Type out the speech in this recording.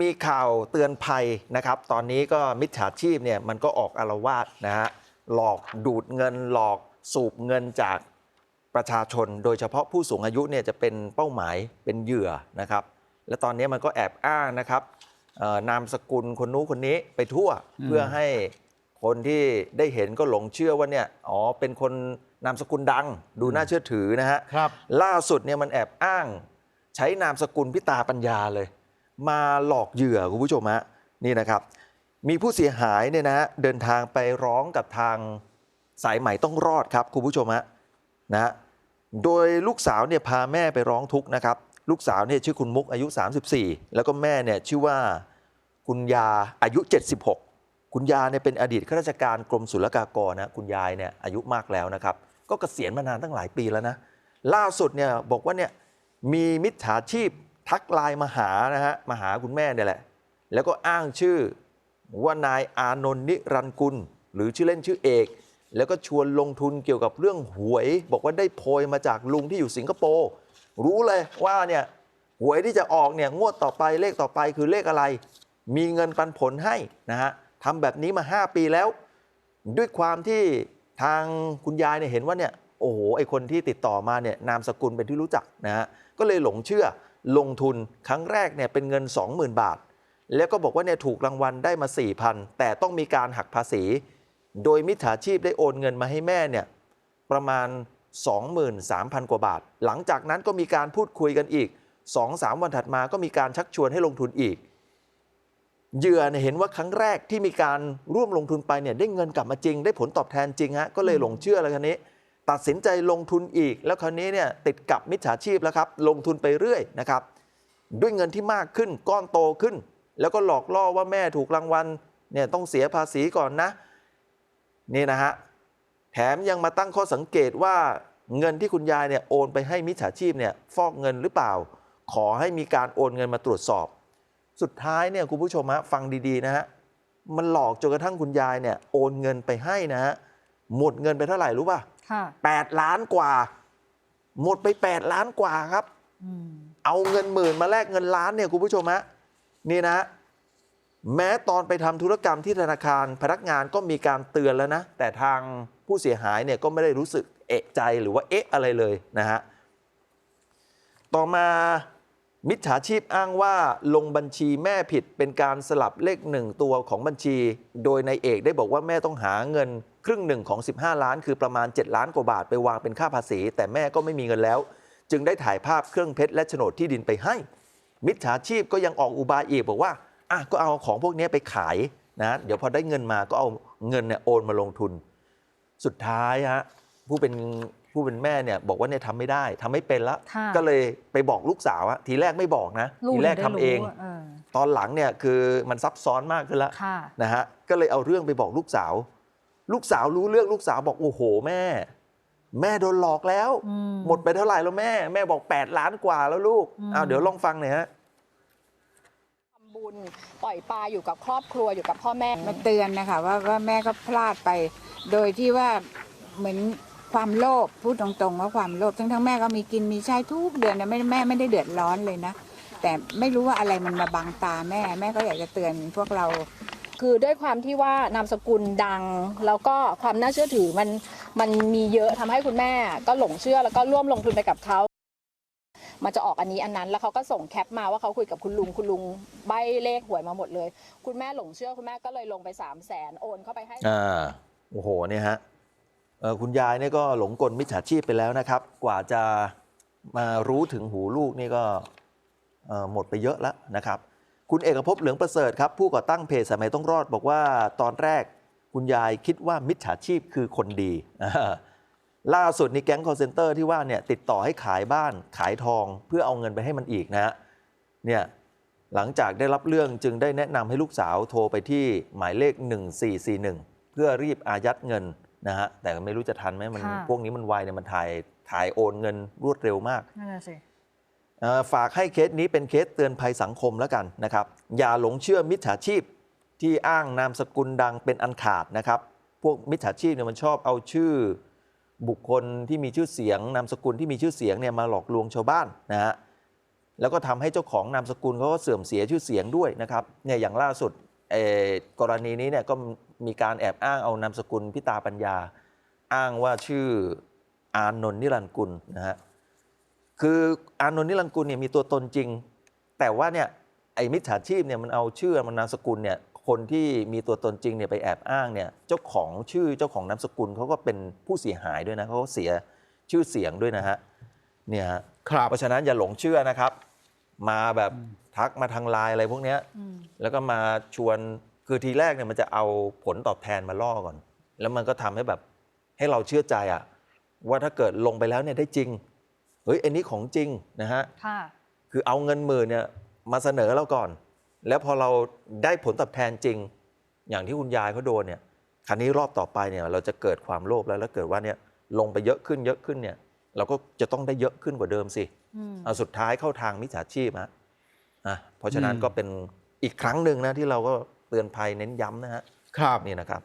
มีข่าวเตือนภัยนะครับ ตอนนี้ก็มิจฉาชีพเนี่ยมันก็ออกอารวาสนะฮะ หลอกดูดเงิน หลอกสูบเงินจากประชาชน โดยเฉพาะผู้สูงอายุเนี่ยจะเป็นเป้าหมายเป็นเหยื่อนะครับ และตอนนี้มันก็แอบอ้างนะครับเอ่อนามสกุลคนนู้นคนนี้ไปทั่วอืมเพื่อให้คนที่ได้เห็นก็หลงเชื่อว่าเนี่ยอ๋อเป็นคนนามสกุลดัง ดูน่าเชื่อถือนะฮะครับล่าสุดเนี่ยมันแอบอ้าง ใช้นามสกุลพิตาปัญญาเลย มาหลอกเหยื่อคุณผู้ชมฮะนี่นะครับ มีผู้เสียหายเนี่ยนะฮะเดินทางไปร้องกับทางสายใหม่ต้องรอดครับคุณผู้ชมฮะนะฮะโดยลูกสาวเนี่ยพาแม่ไปร้องทุกข์นะครับ ลูกสาวเนี่ยชื่อคุณมุกอายุ 34 แล้วก็แม่เนี่ยชื่อว่าคุณยาอายุ 76 คุณยาเนี่ยเป็นอดีตข้าราชการกรมศุลกากรนะคุณยายเนี่ยอายุมากแล้วนะครับ ก็เกษียณมานานตั้งหลายปีแล้วนะล่าสุดเนี่ยบอกว่าเนี่ยมีมิจฉาชีพ ทักไลน์มาหานะฮะมาหาคุณแม่เนี่ยแหละ แล้วก็อ้างชื่อว่านายอานนท์นิรันกุล หรือชื่อเล่นชื่อเอก แล้วก็ชวนลงทุนเกี่ยวกับเรื่องหวย บอกว่าได้โพยมาจากลุงที่อยู่สิงคโปร์รู้เลยว่าเนี่ยหวยที่จะออกเนี่ยงวดต่อไปเลขต่อไปคือเลขอะไร มีเงินปันผลให้นะฮะทำแบบนี้มา 5 ปีแล้ว ด้วยความที่ทางคุณยายเนี่ยเห็นว่าเนี่ยโอ้โหไอคนที่ติดต่อมาเนี่ยนามสกุลเป็นที่รู้จักนะฮะก็เลยหลงเชื่อ ลงทุนครั้งแรกเนี่ยเป็นเงิน 20,000 บาท แล้วก็บอกว่าเนี่ยถูกรางวัลได้มา 4,000 แต่ต้องมีการหักภาษี โดยมิจฉาชีพได้โอนเงินมาให้แม่เนี่ยประมาณ 23,000 กว่าบาท หลังจากนั้นก็มีการพูดคุยกันอีก 2-3 วันถัดมาก็มีการชักชวนให้ลงทุนอีกเหยื่อเนี่ยเห็นว่าครั้งแรกที่มีการร่วมลงทุนไปเนี่ยได้เงินกลับมาจริง ได้ผลตอบแทนจริงฮะก็เลยหลงเชื่อแล้วคันนี้ ตัดสินใจลงทุนอีก แล้วคราวนี้เนี่ยติดกับมิจฉาชีพแล้วครับ ลงทุนไปเรื่อยนะครับ ด้วยเงินที่มากขึ้นก้อนโตขึ้น แล้วก็หลอกล่อว่าแม่ถูกรางวัลเนี่ยต้องเสียภาษีก่อนนะ นี่นะฮะแถมยังมาตั้งข้อสังเกตว่าเงินที่คุณยายเนี่ยโอนไปให้มิจฉาชีพเนี่ยฟอกเงินหรือเปล่า ขอให้มีการโอนเงินมาตรวจสอบ สุดท้ายเนี่ยคุณผู้ชมฮะฟังดีๆนะฮะมันหลอกจนกระทั่งคุณยายเนี่ยโอนเงินไปให้นะฮะหมดเงินไปเท่าไหร่รู้ป่ะค่ะ 8 ล้านกว่า หมดไป 8 ล้านกว่าครับอืมเอาเงินหมื่นมาแลกเงินล้านเนี่ยคุณผู้ชมฮะนี่นะ แม้ตอนไปทำธุรกรรมที่ธนาคารพนักงานก็มีการเตือนแล้วนะ แต่ทางผู้เสียหายเนี่ยก็ไม่ได้รู้สึกเอะใจหรือว่าเอ๊ะอะไรเลยนะฮะต่อมามิจฉาชีพอ้างว่าลงบัญชีแม่ผิดเป็นการสลับเลขหนึ่งตัวของบัญชี โดยนายเอกได้บอกว่าแม่ต้องหาเงิน ครึ่งหนึ่งของ 15 ล้าน คือประมาณ 7 ล้านกว่าบาทไปวางเป็นค่าภาษี แต่แม่ก็ไม่มีเงินแล้ว จึงได้ถ่ายภาพเครื่องเพชรและโฉนดที่ดินไปให้ มิจฉาชีพก็ยังออกอุบายอีกบอกว่าอะก็เอาของพวกนี้ไปขายนะเดี๋ยวพอได้เงินมาก็เอาเงินเนี่ยโอนมาลงทุน สุดท้ายฮะผู้เป็นผู้เป็นแม่เนี่ยบอกว่าเนี่ยทำไม่ได้ทำไม่เป็นละค่ะก็เลยไปบอกลูกสาวอะทีแรกไม่บอกนะลูกทีแรกได้ทำเองรู้ะเออตอนหลังเนี่ยคือมันซับซ้อนมากขึ้นแล้วค่ะนะฮะก็เลยเอาเรื่องไปบอกลูกสาว ลูกสาวรู้เรื่องลูกสาวบอกโอ้โหแม่ แม่โดนหลอกแล้วอืมหมดไปเท่าไหร่แล้วแม่ แม่บอก8ล้านกว่าแล้วลูกอืมอ้าวเดี๋ยวลองฟังหน่อยฮะทำบุญปล่อยปลาอยู่กับครอบครัวอยู่กับพ่อแม่มาเตือนนะคะว่าว่าแม่ก็พลาดไป โดยที่ว่าเหมือนความโลภพูดตรงๆว่าความโลภทั้งทั้งๆแม่ก็มีกินมีใช้ทุกเดือนนะไม่แม่ไม่ได้เดือดร้อนเลยนะ แต่ไม่รู้ว่าอะไรมันมาบังตาแม่ แม่ก็อยากจะเตือนพวกเรา คือด้วยความที่ว่านามสกุลดัง แล้วก็ความน่าเชื่อถือมันมันมีเยอะทำให้คุณแม่ก็หลงเชื่อแล้วก็ร่วมลงทุนไปกับเขา มันจะออกอันนี้อันนั้น แล้วเขาก็ส่งแคปมาว่าเขาคุยกับคุณลุงคุณลุงใบเลขหวยมาหมดเลย คุณแม่หลงเชื่อคุณแม่ก็เลยลงไป3 0 0แสนโอนเข้าไปให้ อ่าโอ้โหเนี่ยฮะเอ่อคุณยายเนี่ยก็หลงกลมิจฉาชีพไปแล้วนะครับ กว่าจะมารู้ถึงหูลูกนี่ก็เอ่อหมดไปเยอะแล้วนะครับ คุณเอกภพเหลืองประเสริฐครับผู้ก่อตั้งเพจสายไหมัยต้องรอดบอกว่าตอนแรกคุณยายคิดว่ามิจฉาชีพคือคนดีอ่าล่าสุดนี่แก๊งคอร์เซนเตอร์ที่ว่าเนี่ยติดต่อให้ขายบ้านขายทองเพื่อเอาเงินไปให้มันอีกนะฮะเนี่ยหลังจากได้รับเรื่องจึงได้แนะนำให้ลูกสาวโทรไปที่หมายเลข 1441 เพื่อรีบอายัดเงินนะฮะแต่ไม่รู้จะทันไหมมันค่ะพวกนี้มันไวเนี่ยมันถ่ายถ่ายโอนเงินรวดเร็วมากนั่นน่ะสิเอ่อ ฝากให้เคสนี้เป็นเคสเตือนภัยสังคมแล้วกันนะครับ อย่าหลงเชื่อมิจฉาชีพที่อ้างนามสกุลดังเป็นอันขาดนะครับ พวกมิจฉาชีพเนี่ยมันชอบเอาชื่อ บุคคลที่มีชื่อเสียงนามสกุลที่มีชื่อเสียงเนี่ยมาหลอกลวงชาวบ้านนะฮะแล้วก็ทำให้เจ้าของนามสกุลเขาก็เสื่อมเสียชื่อเสียงด้วยนะครับเนี่ยอย่างล่าสุดกรณีนี้เนี่ยก็มีการแอบอ้างเอานามสกุลพิตาปัญญา อ้างว่าชื่ออานนท์นิรันดร์กุลนะฮะ คืออานนท์นิรันดร์กุลเนี่ยมีตัวตนจริง แต่ว่าเนี่ยไอ้มิจฉาชีพเนี่ยมันเอาชื่อมันนามสกุลเนี่ยคนที่มีตัวตนจริงเนี่ยไปแอบอ้างเนี่ยเจ้าของชื่อเจ้าของนามสกุลเขาก็เป็นผู้เสียหายด้วยนะเขาก็เสียชื่อเสียงด้วยนะฮะเนี่ยฮะครับเพราะฉะนั้นอย่าหลงเชื่อนะครับ มาแบบทักมาทางไลน์อะไรพวกเนี้ยอืม แล้วก็มาชวนคือทีแรกเนี่ยมันจะเอาผลตอบแทนมาล่อก่อน แล้วมันก็ทำให้แบบให้เราเชื่อใจอะว่าถ้าเกิดลงไปแล้วเนี่ยได้จริง เฮ้ยอันนี้ของจริงนะฮะค่ะคือเอาเงินหมื่นเนี่ยมาเสนอเราก่อน แล้วพอเราได้ผลตอบแทนจริง อย่างที่คุณยายเขาโดนเนี่ยคราวนี้รอบต่อไปเนี่ยเราจะเกิดความโลภแล้วแล้วเกิดว่าเนี่ยลงไปเยอะขึ้นเยอะขึ้นเนี่ยเราก็จะต้องได้เยอะขึ้นกว่าเดิมสิอืมเอาสุดท้ายเข้าทางมิจฉาชีพฮะอะเพราะฉะนั้นอืมก็เป็นอีกครั้งหนึ่งนะที่เราก็เตือนภัยเน้นย้ำนะฮะครับนี่นะครับ